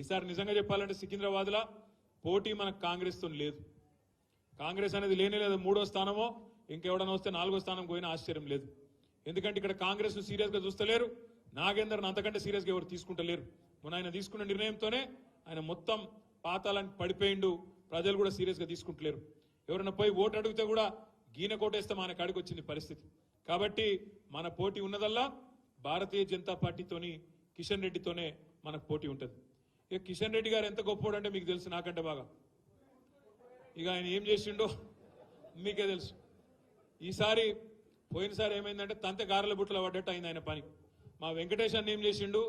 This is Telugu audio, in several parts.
ఈసారి నిజంగా చెప్పాలంటే సికింద్రాబాద్లో పోటీ మనకు కాంగ్రెస్తో లేదు. కాంగ్రెస్ అనేది లేనే లేదు మూడో స్థానమో ఇంకెవడన వస్తే నాలుగో స్థానం పోయినా ఆశ్చర్యం లేదు. ఎందుకంటే ఇక్కడ కాంగ్రెస్ సీరియస్గా చూస్తలేరు నాగేందర్ను అంతకంటే సీరియస్గా ఎవరు తీసుకుంటలేరు. మొన్న ఆయన తీసుకున్న నిర్ణయంతోనే ఆయన మొత్తం పాతాలని పడిపోయిండు ప్రజలు కూడా సీరియస్గా తీసుకుంటలేరు. ఎవరైనా పోయి ఓటు అడిగితే కూడా గీన కోటేస్తే మన కాడికి వచ్చింది పరిస్థితి. కాబట్టి మన పోటీ ఉన్నదల్లా భారతీయ జనతా పార్టీతోని కిషన్ రెడ్డితోనే మనకు పోటీ ఉంటుంది. ఇక కిషన్ రెడ్డి గారు ఎంత గొప్పోడు అంటే మీకు తెలుసు నాకంటే బాగా. ఇక ఆయన ఏం చేసిండో మీకే తెలుసు. ఈసారి పోయినసారి ఏమైందంటే తంతె గారెల బుట్టలో పడ్డట్టు అయింది ఆయన పని. మా వెంకటేష్ అన్న ఏం చేసిండు?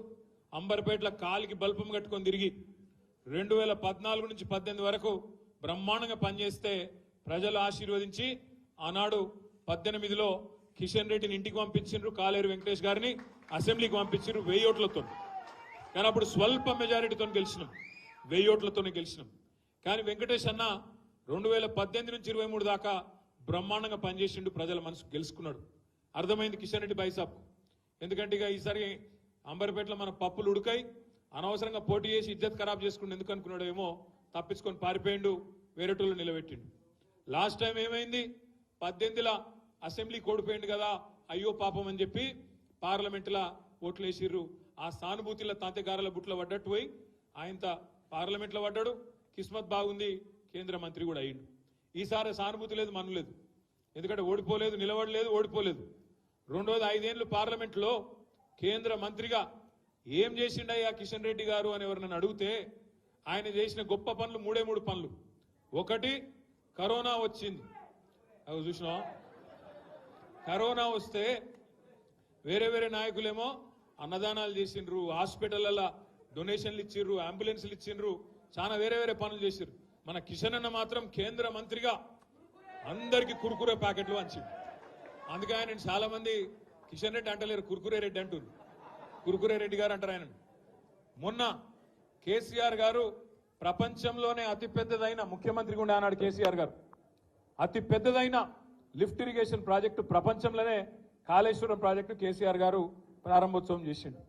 అంబర్పేటలో కాలికి బల్పం కట్టుకొని తిరిగి రెండు వేల పద్నాలుగు నుంచి పద్దెనిమిది వరకు బ్రహ్మాండంగా పనిచేస్తే ప్రజలు ఆశీర్వదించి ఆనాడు పద్దెనిమిదిలో కిషన్ రెడ్డిని ఇంటికి పంపించిండ్రు కాలేరు వెంకటేష్ గారిని అసెంబ్లీకి పంపించిండ్రు వెయ్యి ఓట్లతో కానీ అప్పుడు స్వల్ప మెజారిటీతో గెలిచినాం. వెయ్యి ఓట్లతోనే గెలిచినాం. కానీ వెంకటేష్ అన్న రెండు వేల పద్దెనిమిది నుంచి ఇరవై మూడు దాకా బ్రహ్మాండంగా పనిచేసిండు ప్రజల మనసు గెలుచుకున్నాడు. అర్థమైంది కిషన్ రెడ్డి బైసాబ్ ఎందుకంటే ఇక ఈసారి అంబర్పేటలో మన పప్పులు ఉడకాయి అనవసరంగా పోటీ చేసి ఇజ్జత్ ఖరాబ్ చేసుకుని ఎందుకు అనుకున్నాడేమో తప్పించుకొని పారిపోయిండు వేరేటోళ్ళు నిలబెట్టిండు. లాస్ట్ టైం ఏమైంది? పద్దెనిమిదిలా అసెంబ్లీ కోడిపోయిండు కదా అయ్యో పాపం అని చెప్పి పార్లమెంట్లో ఓట్లు వేసిర్రు ఆ సానుభూతిలో తాతగారుల బుట్లో పడ్డట్టు పోయి ఆయన పార్లమెంట్లో పడ్డాడు. కిస్మత్ బాగుంది కేంద్ర మంత్రి కూడా అయ్యిండు. ఈసారి సానుభూతి లేదు మను లేదు. ఎందుకంటే ఓడిపోలేదు నిలబడలేదు ఓడిపోలేదు. రెండోది ఐదేళ్ళు పార్లమెంట్లో కేంద్ర మంత్రిగా ఏం చేసిండయ్యా కిషన్ రెడ్డి గారు అని ఎవరినైనా అడిగితే ఆయన చేసిన గొప్ప పనులు మూడే మూడు పనులు. ఒకటి కరోనా వచ్చింది. అవి చూసినావా? కరోనా వస్తే వేరే వేరే నాయకులేమో అన్నదానాలు చేసిండ్రు హాస్పిటల్ల డొనేషన్లు ఇచ్చిండ్రు అంబులెన్స్లు ఇచ్చిండ్రు చాలా వేరే వేరే పనులు చేసిండ్రు. మన కిషన్ అన్న మాత్రం కేంద్ర మంత్రిగా అందరికి కురుకురే ప్యాకెట్లు వంచిండు అందుకే ఆయన చాలా మంది కిషన్ రెడ్డి అంటలేరు కురుకురే రెడ్డి అంటున్నారు కురుకురే రెడ్డి గారు అంటారు ఆయన మొన్న కేసీఆర్ గారు ప్రపంచంలోనే అతి పెద్దదైన ముఖ్యమంత్రిగా ఉండే ఆనాడు కేసీఆర్ గారు. అతి పెద్దదైన లిఫ్ట్ ఇరిగేషన్ ప్రాజెక్టు ప్రపంచంలోనే కాళేశ్వరం ప్రాజెక్టు కేసీఆర్ గారు ప్రారంభోత్సవం చేసిండు.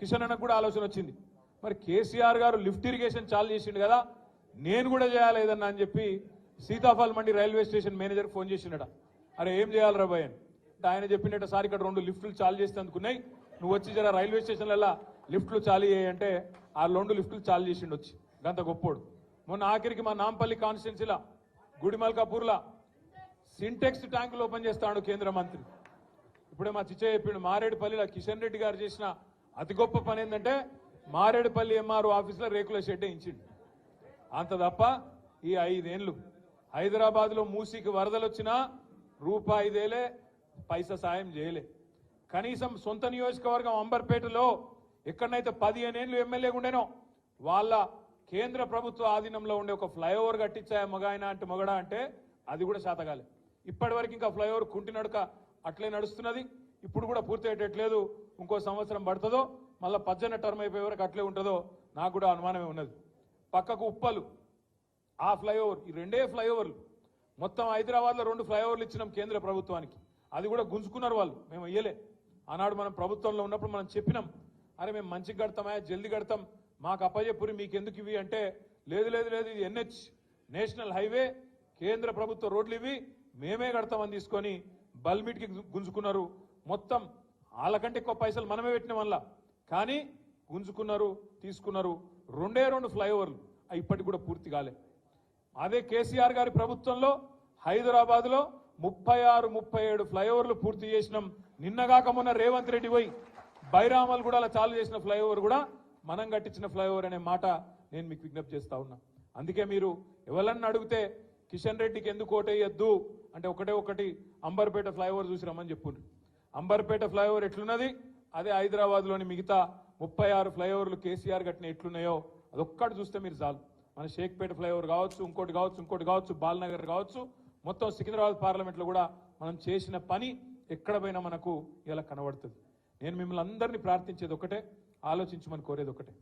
కిషన్ అన్నకు కూడా ఆలోచన వచ్చింది. మరి కేసీఆర్ గారు లిఫ్ట్ ఇరిగేషన్ చాలు చేసిండు కదా నేను కూడా చేయాలి ఏదన్నా అని చెప్పి Sitaphal Mandi railway station manager phone చేసిండట. అరే ఏం చేయాలి రా భయ్ అని అంటే ఆయన చెప్పినట్టు సార్ ఇక్కడ రెండు లిఫ్ట్లు చాలు చేస్తే అందుకున్నాయి నువ్వు వచ్చి జర రైల్వే స్టేషన్లలో లిఫ్ట్లు చాలు చేయంటే ఆ రెండు లిఫ్ట్లు చాలు చేసిండు వచ్చి. గంత గొప్పోడు. మొన్న ఆఖరికి మా నాంపల్లి కాన్స్టిట్యున్సీలా గుడిమల్కాపూర్లా సింటెక్స్ ట్యాంకులు ఓపెన్ చేస్తాడు కేంద్ర మంత్రి. ఇప్పుడే మా చిచ్చయ్య చెప్పిండు మారేడుపల్లిలో కిషన్ రెడ్డి గారు చేసిన అతి గొప్ప పని ఏంటంటే మారేడుపల్లి ఎంఆర్ఓ ఆఫీసులో రేకుల షెడ్ ఇచ్చిండు అంత తప్ప ఈ ఐదేండ్లు. హైదరాబాద్లో మూసీకి వరదలు వచ్చినా రూపాయిదేలే పైసా సాయం చేయలే. కనీసం సొంత నియోజకవర్గం అంబర్పేటలో ఎక్కడనైతే పదిహేను ఏళ్ళు ఎమ్మెల్యేగా ఉండేనో వాళ్ళ కేంద్ర ప్రభుత్వ ఆధీనంలో ఉండే ఒక ఫ్లైఓవర్ కట్టించాయా మగాయన అంటే మొగడా అంటే అది కూడా శాతగాలి. ఇప్పటి వరకు ఇంకా ఫ్లైఓవర్ కుంటినడుక అట్లే నడుస్తున్నది. ఇప్పుడు కూడా పూర్తి అయ్యేటట్లేదు ఇంకో సంవత్సరం పడుతుందో మళ్ళీ పద్దెన టర్మ్ అయిపోయే వరకు అట్లే ఉంటుందో నాకు కూడా అనుమానమే ఉన్నది. పక్కకు ఉప్పలు ఆ ఫ్లైఓవర్ ఈ రెండే ఫ్లైఓవర్లు. మొత్తం హైదరాబాద్లో రెండు ఫ్లైఓవర్లు ఇచ్చినాం కేంద్ర ప్రభుత్వానికి. అది కూడా గుంజుకున్నారు వాళ్ళు. మేము అయ్యలే ఆనాడు మనం ప్రభుత్వంలో ఉన్నప్పుడు మనం చెప్పినాం. అరే మేము మంచిగా కడతామా జల్దీ కడతాం. మాకు అప్పజెప్పురి మీకు ఎందుకు ఇవి అంటే లేదు లేదు లేదు ఇది ఎన్హెచ్ నేషనల్ హైవే కేంద్ర ప్రభుత్వ రోడ్లు ఇవి మేమే కడతామని తీసుకొని బల్మిట్కి గుంజుకున్నారు. మొత్తం వాళ్ళకంటే ఎక్కువ పైసలు మనమే పెట్టిన వల్ల కానీ గుంజుకున్నారు తీసుకున్నారు. రెండే రెండు ఫ్లైఓవర్లు. ఇప్పటికి కూడా పూర్తి కాలే. అదే కేసీఆర్ గారి ప్రభుత్వంలో హైదరాబాద్లో ముప్పై ఆరు ముప్పై ఏడు ఫ్లైఓవర్లు పూర్తి చేసినాం. నిన్నగాక మొన్న రేవంత్ రెడ్డి పోయి బైరామలు కూడా అలా చాలు చేసిన ఫ్లైఓవర్ కూడా మనం కట్టించిన ఫ్లైఓవర్ అనే మాట నేను మీకు విజ్ఞప్తి చేస్తా ఉన్నా. అందుకే మీరు ఎవరన్నా అడిగితే కిషన్ రెడ్డికి ఎందుకు ఓటేయద్దు? అంటే ఒకటే ఒకటి అంబర్పేట ఫ్లైఓవర్ చూసి రమ్మని చెప్పుండ్రు. అంబర్పేట ఫ్లైఓవర్ ఎట్లున్నది? అదే హైదరాబాద్లోని మిగతా ముప్పై ఆరు ఫ్లైఓవర్లు కేసీఆర్ కట్టిన ఎట్లున్నాయో అదొక్కటి చూస్తే మీరు చాలు. మన షేక్పేట ఫ్లైఓవర్ కావచ్చు ఇంకోటి కావచ్చు ఇంకోటి కావచ్చు బాల్నగర్ కావచ్చు మొత్తం సికింద్రాబాద్ పార్లమెంట్లో కూడా మనం చేసిన పని ఎక్కడ పోయినా మనకు ఇలా కనబడుతుంది. నేను మిమ్మల్ని అందరినీ ప్రార్థించేది ఒకటే ఆలోచించమని కోరేది ఒకటే.